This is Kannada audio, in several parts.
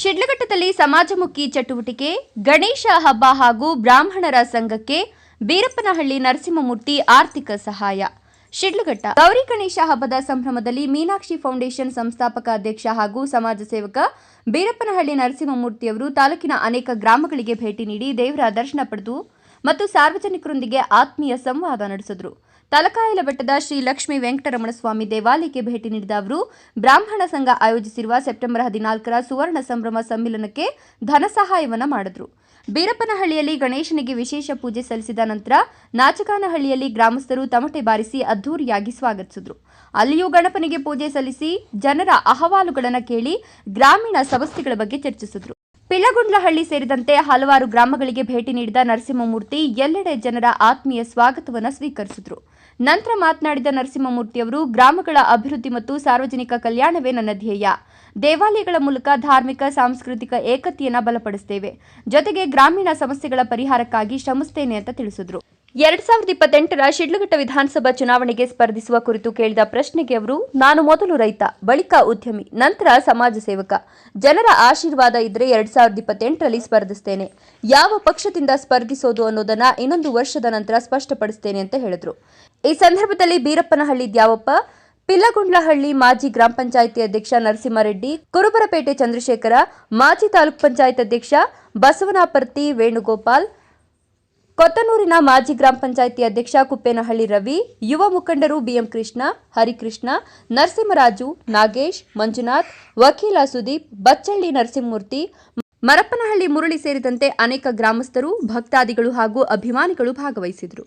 ಶಿಡ್ಲಘಟ್ಟದಲ್ಲಿ ಸಮಾಜಮುಖಿ ಚಟುವಟಿಕೆ, ಗಣೇಶ ಹಬ್ಬ ಹಾಗೂ ಬ್ರಾಹ್ಮಣರ ಸಂಘಕ್ಕೆ ಬೀರಪ್ಪನಹಳ್ಳಿ ನರಸಿಂಹಮೂರ್ತಿ ಆರ್ಥಿಕ ಸಹಾಯ. ಶಿಡ್ಲಘಟ್ಟ ಗೌರಿ ಗಣೇಶ ಹಬ್ಬದ ಸಂಭ್ರಮದಲ್ಲಿ ಮೀನಾಕ್ಷಿ ಫೌಂಡೇಶನ್ ಸಂಸ್ಥಾಪಕ ಅಧ್ಯಕ್ಷ ಹಾಗೂ ಸಮಾಜ ಸೇವಕ ಬೀರಪ್ಪನಹಳ್ಳಿ ನರಸಿಂಹಮೂರ್ತಿಯವರು ತಾಲೂಕಿನ ಅನೇಕ ಗ್ರಾಮಗಳಿಗೆ ಭೇಟಿ ನೀಡಿ ದೇವರ ದರ್ಶನ ಪಡೆದು ಮತ್ತು ಸಾರ್ವಜನಿಕರೊಂದಿಗೆ ಆತ್ಮೀಯ ಸಂವಾದ ನಡೆಸಿದರು. ತಲಕಾಯಲ ಬೆಟ್ಟದ ಶ್ರೀ ಲಕ್ಷ್ಮೀ ವೆಂಕಟರಮಣ ಸ್ವಾಮಿ ದೇವಾಲಯಕ್ಕೆ ಭೇಟಿ ನೀಡಿದ ಅವರು, ಬ್ರಾಹ್ಮಣ ಸಂಘ ಆಯೋಜಿಸಿರುವ ಸೆಪ್ಟೆಂಬರ್ ಹದಿನಾಲ್ಕರ ಸುವರ್ಣ ಸಂಭ್ರಮ ಸಮ್ಮಿಲನಕ್ಕೆ ಧನ ಸಹಾಯವನ್ನು ಮಾಡಿದ್ರು. ಬೀರಪ್ಪನಹಳ್ಳಿಯಲ್ಲಿ ಗಣೇಶನಿಗೆ ವಿಶೇಷ ಪೂಜೆ ಸಲ್ಲಿಸಿದ ನಂತರ ನಾಚಕಾನಹಳ್ಳಿಯಲ್ಲಿ ಗ್ರಾಮಸ್ಥರು ತಮಟೆ ಬಾರಿಸಿ ಅದ್ದೂರಿಯಾಗಿ ಸ್ವಾಗತಿಸಿದ್ರು. ಅಲ್ಲಿಯೂ ಗಣಪನಿಗೆ ಪೂಜೆ ಸಲ್ಲಿಸಿ ಜನರ ಅಹವಾಲುಗಳನ್ನು ಕೇಳಿ ಗ್ರಾಮೀಣ ಸಮಸ್ಯೆಗಳ ಬಗ್ಗೆ ಚರ್ಚಿಸಿದ್ರು. ಪಿಳಗುಂಡ್ಲಹಳ್ಳಿ ಸೇರಿದಂತೆ ಹಲವಾರು ಗ್ರಾಮಗಳಿಗೆ ಭೇಟಿ ನೀಡಿದ ನರಸಿಂಹಮೂರ್ತಿ ಎಲ್ಲೆಡೆ ಜನರ ಆತ್ಮೀಯ ಸ್ವಾಗತವನ್ನು ಸ್ವೀಕರಿಸಿದ್ರು. ನಂತರ ಮಾತನಾಡಿದ ನರಸಿಂಹಮೂರ್ತಿಯವರು, ಗ್ರಾಮಗಳ ಅಭಿವೃದ್ಧಿ ಮತ್ತು ಸಾರ್ವಜನಿಕ ಕಲ್ಯಾಣವೇ ನನ್ನ ಧ್ಯೇಯ. ದೇವಾಲಯಗಳ ಮೂಲಕ ಧಾರ್ಮಿಕ, ಸಾಂಸ್ಕೃತಿಕ ಏಕತೆಯನ್ನು ಬಲಪಡಿಸುತ್ತೇವೆ ಜೊತೆಗೆ ಗ್ರಾಮೀಣ ಸಮಸ್ಯೆಗಳ ಪರಿಹಾರಕ್ಕಾಗಿ ಶ್ರಮಿಸುತ್ತೇನೆ ಅಂತ ತಿಳಿಸಿದರು. ಎರಡ್ ಸಾವಿರದ ಇಪ್ಪತ್ತೆಂಟರ ಶಿಡ್ಲಘಟ್ಟ ವಿಧಾನಸಭಾ ಚುನಾವಣೆಗೆ ಸ್ಪರ್ಧಿಸುವ ಕುರಿತು ಕೇಳಿದ ಪ್ರಶ್ನೆಗೆ ಅವರು, ನಾನು ಮೊದಲು ರೈತ, ಬಳಿಕ ಉದ್ಯಮಿ, ನಂತರ ಸಮಾಜ ಸೇವಕ. ಜನರ ಆಶೀರ್ವಾದ ಇದ್ರೆ ಎರಡ್ ಸಾವಿರದ ಇಪ್ಪತ್ತೆಂಟರಲ್ಲಿ ಸ್ಪರ್ಧಿಸ್ತೇನೆ. ಯಾವ ಪಕ್ಷದಿಂದ ಸ್ಪರ್ಧಿಸೋದು ಅನ್ನೋದನ್ನ ಇನ್ನೊಂದು ವರ್ಷದ ನಂತರ ಸ್ಪಷ್ಟಪಡಿಸ್ತೇನೆ ಅಂತ ಹೇಳಿದ್ರು. ಈ ಸಂದರ್ಭದಲ್ಲಿ ಬೀರಪ್ಪನಹಳ್ಳಿ ದ್ಯಾವಪ್ಪ, ಪಿಲ್ಲಗುಂಡ್ಲಹಳ್ಳಿ ಮಾಜಿ ಗ್ರಾಮ ಪಂಚಾಯಿತಿ ಅಧ್ಯಕ್ಷ ನರಸಿಂಹರೆಡ್ಡಿ, ಕುರುಬರಪೇಟೆ ಚಂದ್ರಶೇಖರ, ಮಾಜಿ ತಾಲೂಕ್ ಪಂಚಾಯತ್ ಅಧ್ಯಕ್ಷ ಬಸವನಾಪರ್ತಿ ವೇಣುಗೋಪಾಲ್, ಕೊತ್ತನೂರಿನ ಮಾಜಿ ಗ್ರಾಮ ಪಂಚಾಯಿತಿ ಅಧ್ಯಕ್ಷ ಕುಪ್ಪೇನಹಳ್ಳಿ ರವಿ, ಯುವ ಮುಖಂಡರು ಬಿಎಂ ಕೃಷ್ಣ, ಹರಿಕೃಷ್ಣ, ನರಸಿಂಹರಾಜು, ನಾಗೇಶ್, ಮಂಜುನಾಥ್, ವಕೀಲ ಸುದೀಪ್, ಬಚ್ಚಳ್ಳಿ ನರಸಿಂಹಮೂರ್ತಿ, ಮರಪ್ಪನಹಳ್ಳಿ ಮುರಳಿ ಸೇರಿದಂತೆ ಅನೇಕ ಗ್ರಾಮಸ್ಥರು, ಭಕ್ತಾದಿಗಳು ಹಾಗೂ ಅಭಿಮಾನಿಗಳು ಭಾಗವಹಿಸಿದರು.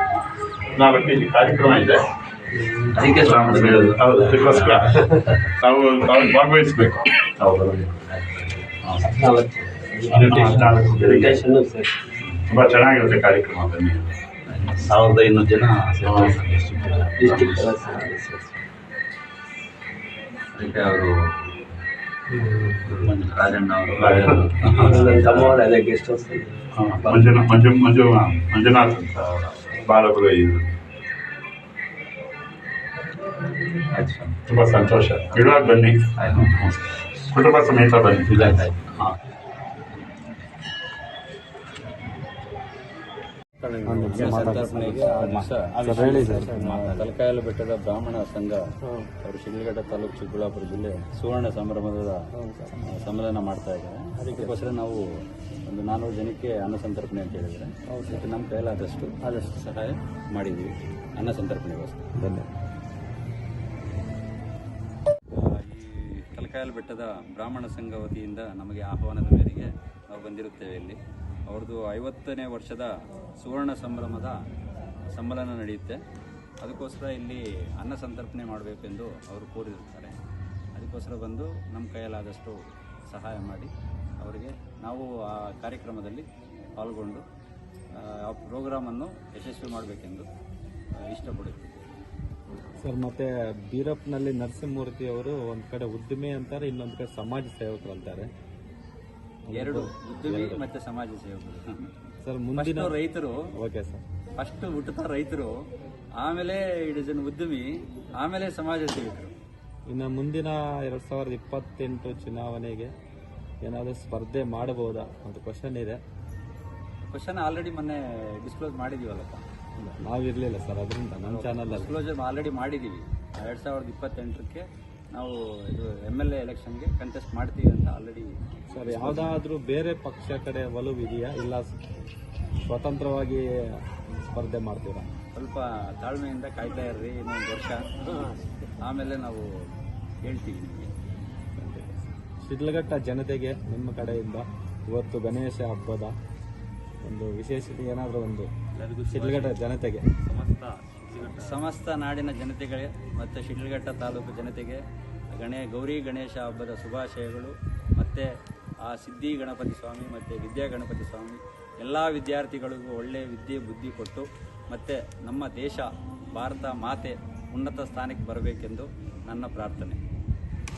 ನಾಲ್ಕು ಇಲ್ಲಿ ಕಾರ್ಯಕ್ರಮ ಇದೆ. ಅದಕ್ಕೆ ಸ್ವಾಮಿ ಹೇಳೋದು ಹೌದು ಅದಕ್ಕೋಸ್ಕರ. ನಾವು ನಾವು ಭಾಗವಹಿಸ್ಬೇಕು. ಹೌದು. ನಾಲ್ಕು ಬೆಳಿಗ್ಗೆ ಇನ್ವಿಟೇಷನ್ ಸರ್. ತುಂಬಾ ಚೆನ್ನಾಗಿರುತ್ತೆ ಕಾರ್ಯಕ್ರಮ ಬನ್ನಿ. ಸಾವಿರದ ಐನೂರು ಜನ ಡಿಸ್ಟ್ರಿಕ್ಟ್ ಅದಕ್ಕೆ ಅವರು ರಾಜಣ್ಣ ತಮ್ಮವ್ರು ಅದೇ ಗೆಸ್ಟ್ ಹೌಸ್ ಮಂಜುನ ಮಂಜು ಮಂಜು ಮಂಜುನಾಥ್ ಅಂತ ಸ್ವಾಮಿ ತುಂಬಾ ಸಂತೋಷ. ಇಡುವಾಗ ಬನ್ನಿ. ಕುಟುಂಬ ಸಮೇತ ಬನ್ನಿ. ಹಾಂ. ತಲಕಾಯಲ ಬೆಟ್ಟದ ಬ್ರಾಹ್ಮಣ ಸಂಘ ಅವರು ಶಿಡ್ಲಘಟ್ಟ ತಾಲೂಕು ಚಿಕ್ಕಬಳ್ಳಾಪುರ ಜಿಲ್ಲೆ ಸುವರ್ಣ ಸಂಭ್ರಮದ ಸಮ್ಮೇಳನ ಮಾಡ್ತಾ ಇದ್ದಾರೆ. ಅದಕ್ಕೋಸ್ಕರ ನಾವು ಒಂದು ನಾನ್ನೂರು ಜನಕ್ಕೆ ಅನ್ನ ಸಂತರ್ಪಣೆ ಅಂತ ಹೇಳಿದ್ರೆ ಅದಕ್ಕೆ ನಮ್ಮ ಕೈಲಾದಷ್ಟು ಆದಷ್ಟು ಸಹಾಯ ಮಾಡಿದ್ವಿ ಅನ್ನ ಸಂತರ್ಪಣೆಗೋಸ್ಕರ. ಧನ್ಯವಾದ. ಈ ತಲಕಾಯಲು ಬೆಟ್ಟದ ಬ್ರಾಹ್ಮಣ ಸಂಘ ವತಿಯಿಂದ ನಮಗೆ ಆಹ್ವಾನದ ಮೇರೆಗೆ ನಾವು ಬಂದಿರುತ್ತೇವೆ ಇಲ್ಲಿ. ಅವ್ರದ್ದು ಐವತ್ತನೇ ವರ್ಷದ ಸುವರ್ಣ ಸಂಭ್ರಮದ ಸಮ್ಮೇಳನ ನಡೆಯುತ್ತೆ. ಅದಕ್ಕೋಸ್ಕರ ಇಲ್ಲಿ ಅನ್ನ ಸಂತರ್ಪಣೆ ಮಾಡಬೇಕೆಂದು ಅವರು ಕೋರಿರುತ್ತಾರೆ. ಅದಕ್ಕೋಸ್ಕರ ಬಂದು ನಮ್ಮ ಕೈಯಲ್ಲಾದಷ್ಟು ಸಹಾಯ ಮಾಡಿ ಅವರಿಗೆ ನಾವು ಆ ಕಾರ್ಯಕ್ರಮದಲ್ಲಿ ಪಾಲ್ಗೊಂಡು ಆ, ಪ್ರೋಗ್ರಾಮನ್ನು ಯಶಸ್ವಿ ಮಾಡಬೇಕೆಂದು ಇಷ್ಟಪಡುತ್ತೀವಿ ಸರ್ ಮತ್ತೆ ಬೀರಪ್ನಲ್ಲಿ ನರಸಿಂಹಮೂರ್ತಿ ಅವರು ಒಂದು ಕಡೆ ಉದ್ದಿಮೆ ಅಂತಾರೆ ಇನ್ನೊಂದು ಕಡೆ ಸಮಾಜ ಸೇವಕರು ಅಂತಾರೆ. ಎರಡು ಉದ್ಯಮಿ ಮತ್ತೆ ಸಮಾಜ ಸೇವಕರು. ಸರ್ ಮುಂದಿನ ರೈತರು. Okay sir. ಫಸ್ಟ್ ಹುಟ್ಟುತ್ತಾ ರೈತರು ಆಮೇಲೆ ಇಡೀ ಜನ ಉದ್ಯಮಿ ಆಮೇಲೆ ಸಮಾಜ ಸೇವಕರು. ಇನ್ನು ಮುಂದಿನ ಎರಡ್ ಸಾವಿರದ ಇಪ್ಪತ್ತೆಂಟು ಚುನಾವಣೆಗೆ ಏನಾದರೂ ಸ್ಪರ್ಧೆ ಮಾಡಬಹುದಾ ಅಂತ ಕ್ವಶನ್ ಇದೆ. ಕ್ವಶನ್ ಆಲ್ರೆಡಿ ಮೊನ್ನೆ ಡಿಸ್ಕ್ಲೋಸ್ ಮಾಡಿದೀವಲ್ಲಪ್ಪ. ನಾವಿರಲಿಲ್ಲ ಸರ್ ಅದರಿಂದ ನಮ್ಮ ಚಾನಲ್ ಡಿಸ್ಕ್ಲೋಸರ್ ಆಲ್ರೆಡಿ ಮಾಡಿದ್ದೀವಿ ಎರಡು ಸಾವಿರದ ಇಪ್ಪತ್ತೆಂಟಕ್ಕೆ ನಾವು ಇದು ಎಂ ಎಲ್ ಎ ಎಲೆಕ್ಷನ್ಗೆ ಕಂಟೆಸ್ಟ್ ಮಾಡ್ತೀವಿ ಅಂತ. ಆಲ್ರೆಡಿ ಸರ್ ಯಾವ್ದಾದ್ರೂ ಬೇರೆ ಪಕ್ಷ ಕಡೆ ಒಲವು ಇದೆಯಾ ಇಲ್ಲ ಸ್ವತಂತ್ರವಾಗಿ ಸ್ಪರ್ಧೆ ಮಾಡ್ತೀರಾ? ಸ್ವಲ್ಪ ತಾಳ್ಮೆಯಿಂದ ಕಾಯ್ತಾ ಇರ್ರಿ ಇನ್ನೊಂದು ವರ್ಷ. ಆಮೇಲೆ ನಾವು ಹೇಳ್ತೀವಿ ನಿಮಗೆ. ಶಿಡ್ಲಘಟ್ಟ ಜನತೆಗೆ ನಿಮ್ಮ ಕಡೆಯಿಂದ ಇವತ್ತು ಗಣೇಶ ಹಬ್ಬದ ಒಂದು ವಿಶೇಷತೆ ಏನಾದರೂ ಒಂದು ಶಿಡ್ಲಘಟ್ಟ ಜನತೆಗೆ. ಸಮಸ್ತ ನಾಡಿನ ಜನತೆಗೆ ಮತ್ತು ಶಿಡ್ಲಘಟ್ಟ ತಾಲೂಕು ಜನತೆಗೆ ಗಣೇ ಗೌರಿ ಗಣೇಶ ಹಬ್ಬದ ಶುಭಾಶಯಗಳು. ಮತ್ತು ಆ ಸಿದ್ಧಿ ಗಣಪತಿ ಸ್ವಾಮಿ ಮತ್ತು ವಿದ್ಯಾ ಗಣಪತಿ ಸ್ವಾಮಿ ಎಲ್ಲ ವಿದ್ಯಾರ್ಥಿಗಳಿಗೂ ಒಳ್ಳೆಯ ವಿದ್ಯೆ, ಬುದ್ಧಿ ಕೊಟ್ಟು ಮತ್ತು ನಮ್ಮ ದೇಶ, ಭಾರತ ಮಾತೆ ಉನ್ನತ ಸ್ಥಾನಕ್ಕೆ ಬರಬೇಕೆಂದು ನನ್ನ ಪ್ರಾರ್ಥನೆ.